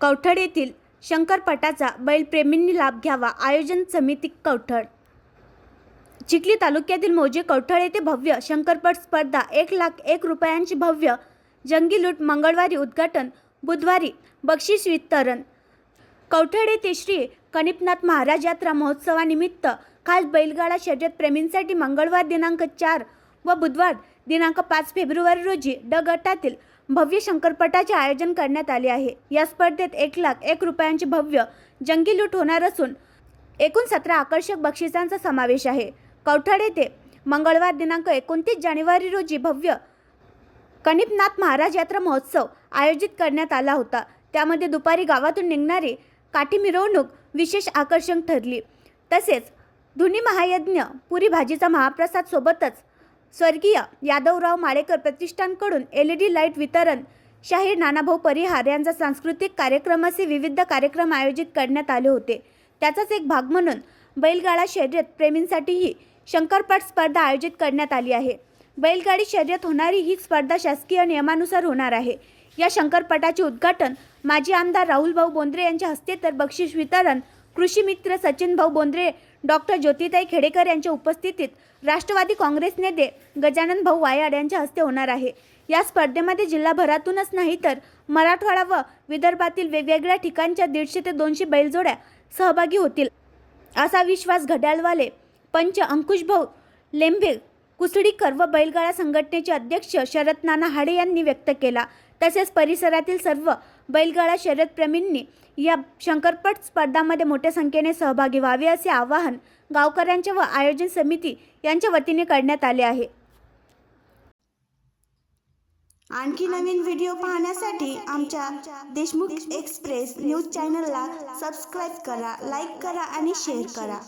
कवठड येथील शंकरपटाचा बैलप्रेमींनी लाभ घ्यावा. आयोजन समिती कवठड. चिखली तालुक्यातील मोजे कवठळ येथे भव्य शंकरपट स्पर्धा एक लाख एक रुपयांची भव्य जंगी लूट मंगळवारी उद्घाटन बुधवारी बक्षीस वितरण. कवठळ येथे श्री कणिपनाथ महाराज यात्रा महोत्सवानिमित्त खास बैलगाडा शर्यत प्रेमींसाठी मंगळवार दिनांक चार व बुधवार दिनांक पाच फेब्रुवारी रोजी ड गटातील भव्य शंकरपटाचे आयोजन करण्यात आले आहे. या स्पर्धेत एक लाख एक रुपयांची भव्य जंगी लूट होणार असून एकूण सतरा आकर्षक बक्षिसांचा समावेश आहे. कवठाड येथे मंगळवार दिनांक एकोणतीस जानेवारी रोजी भव्य कनिपनाथ महाराज यात्रा महोत्सव आयोजित करण्यात आला होता. त्यामध्ये दुपारी गावातून निघणारी काठी मिरवणूक विशेष आकर्षण ठरली. तसेच धुनी महायज्ञ पुरी भाजीचा महाप्रसाद सोबतच स्वर्गीय यादवराव माळेकर प्रतिष्ठानकडून एल ई डी लाइट वितरण शाहीर नानाभाऊ परिहार यांचा सांस्कृतिक कार्यक्रमाचे विविध कार्यक्रम आयोजित करण्यात आले होते. त्याचाच एक भाग म्हणून बैलगाडा शर्यत प्रेमींसाठीही शंकरपट स्पर्धा आयोजित करण्यात आली आहे. बैलगाडी शर्यत होणारी ही स्पर्धा शासकीय नियमानुसार होणार आहे. या शंकरपटाचे उद्घाटन माजी आमदार राहुलभाऊ बोंद्रे यांच्या हस्ते तर बक्षीस वितरण कृषी मित्र सचिन भाऊ बोंद्रे डॉक्टर ज्योतिताई खेडेकर यांच्या उपस्थितीत राष्ट्रवादी काँग्रेस नेते गजानन भाऊ वायाड यांच्या हस्ते होणार आहे. या स्पर्धेमध्ये जिल्हाभरातूनच नाही तर मराठवाडा व विदर्भातील वेगवेगळ्या ठिकाणच्या दीडशे ते दोनशे बैलजोड्या सहभागी होतील. असा विश्वास घड्याळवाले पंच अंकुशभाऊ लेंभे कुसडीकर व बैलगाडा संघटनेचे अध्यक्ष शरद नाना हाडे यांनी व्यक्त केला. तसेच परिसरातील सर्व बैलगाडा शर्यतप्रेमींनी या शंकरपट स्पर्धामध्ये मोठ्या संख्येने सहभागी व्हावे असे आवाहन गावकऱ्यांच्या व आयोजन समिती यांच्या वतीने करण्यात आले आहे. आणखी नवीन व्हिडिओ पाहण्यासाठी आमच्या देशमुख एक्सप्रेस न्यूज चॅनलला सबस्क्राईब करा लाईक करा आणि शेअर करा.